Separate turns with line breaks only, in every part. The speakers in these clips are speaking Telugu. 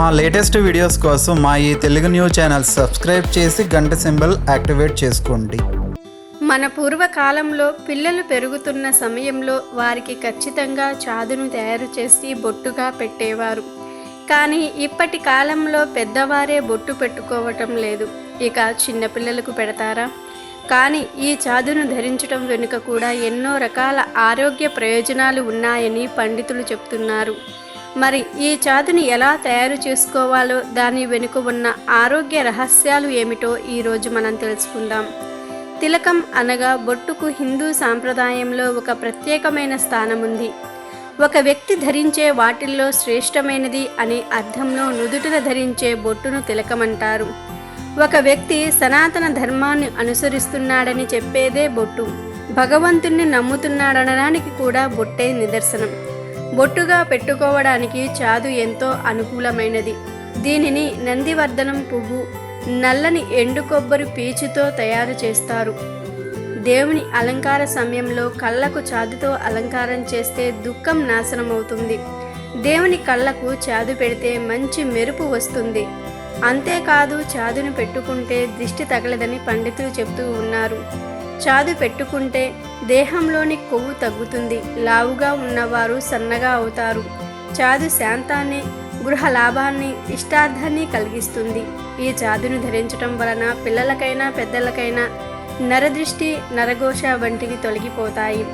మా లేటెస్ట్ వీడియోస్ కోసం మా ఈ తెలుగు న్యూస్ ఛానల్ సబ్స్క్రైబ్ చేసి గంట సింబల్ యాక్టివేట్ చేసుకోండి.
మన పూర్వకాలంలో పిల్లలు పెరుగుతున్న సమయంలో వారికి ఖచ్చితంగా చాదును తయారు చేసి బొట్టుగా పెట్టేవారు. కానీ ఇప్పటి కాలంలో పెద్దవారే బొట్టు పెట్టుకోవటం లేదు. ఇక చిన్నపిల్లలకు పెడతారా? కానీ ఈ చాదును ధరించటం వెనుక కూడా ఎన్నో రకాల ఆరోగ్య ప్రయోజనాలు ఉన్నాయని పండితులు చెప్తున్నారు. మరి ఈ చాదుని ఎలా తయారు చేసుకోవాలో దాని వెనుక ఉన్న ఆరోగ్య రహస్యాలు ఏమిటో ఈరోజు మనం తెలుసుకుందాం. తిలకం అనగా బొట్టుకు హిందూ సాంప్రదాయంలో ఒక ప్రత్యేకమైన స్థానం ఉంది ఒక వ్యక్తి ధరించే వాటిల్లో శ్రేష్టమైనది అనే అర్థంలో నుదుటిన ధరించే బొట్టును తిలకమంటారు. ఒక వ్యక్తి సనాతన ధర్మాన్ని అనుసరిస్తున్నాడని చెప్పేదే బొట్టు. భగవంతుణ్ణి నమ్ముతున్నాడనడానికి కూడా బొట్టే నిదర్శనం. బొట్టుగా పెట్టుకోవడానికి చాదు ఎంతో అనుకూలమైనది. దీనిని నందివర్ధనం పువ్వు నల్లని ఎండు కొబ్బరి పీచుతో తయారు చేస్తారు. దేవుని అలంకార సమయంలో కళ్ళకు చాదుతో అలంకారం చేస్తే దుఃఖం నాశనమవుతుంది. దేవుని కళ్ళకు చాదు పెడితే మంచి మెరుపు వస్తుంది. అంతేకాదు చాదును పెట్టుకుంటే దిష్టి తగలదని పండితులు చెప్తూ ఉన్నారు. చాదు పెట్టుకుంటే దేహంలోని కొవ్వు తగ్గుతుంది. లావుగా ఉన్నవారు సన్నగా అవుతారు. చాదు శాంతాన్ని గృహ లాభాన్ని ఇష్టార్థాన్ని కలిగిస్తుంది. ఈ చాదును ధరించటం వలన పిల్లలకైనా పెద్దలకైనా నరదృష్టి నరఘోష వంటివి తొలగిపోతాయి.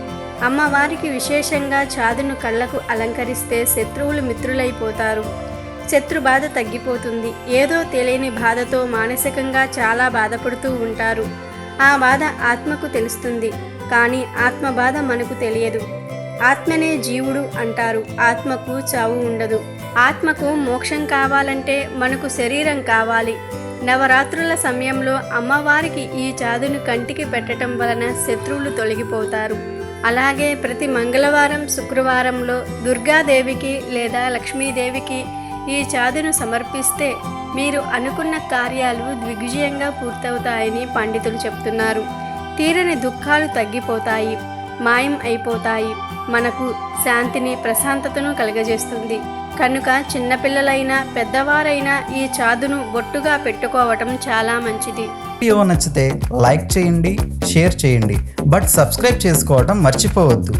అమ్మవారికి విశేషంగా చాదును కళ్ళకు అలంకరిస్తే శత్రువులు మిత్రులైపోతారు. శత్రు బాధ తగ్గిపోతుంది. ఏదో తెలియని బాధతో మానసికంగా చాలా బాధపడుతూ ఉంటారు. ఆ బాధ ఆత్మకు తెలుస్తుంది. కానీ ఆత్మబాధ మనకు తెలియదు. ఆత్మనే జీవుడు అంటారు. ఆత్మకు చావు ఉండదు. ఆత్మకు మోక్షం కావాలంటే మనకు శరీరం కావాలి. నవరాత్రుల సమయంలో అమ్మవారికి ఈ చాదును కంటికి పెట్టడం వలన శత్రువులు తొలగిపోతారు. అలాగే ప్రతి మంగళవారం శుక్రవారంలో దుర్గాదేవికి లేదా లక్ష్మీదేవికి ఈ చాదును సమర్పిస్తే మీరు అనుకున్న కార్యాలు దిగ్విజయంగా పూర్తవుతాయని పండితులు చెప్తున్నారు. తీరని దుఃఖాలు తగ్గిపోతాయి మాయం అయిపోతాయి. మనకు శాంతిని ప్రశాంతతను కలుగజేస్తుంది. కనుక చిన్నపిల్లలైనా పెద్దవారైనా ఈ చాదును బొట్టుగా పెట్టుకోవటం చాలా మంచిది.
వీడియో నచ్చితే లైక్ చేయండి షేర్ చేయండి. బట్ సబ్స్క్రైబ్ చేసుకోవడం మర్చిపోవద్దు.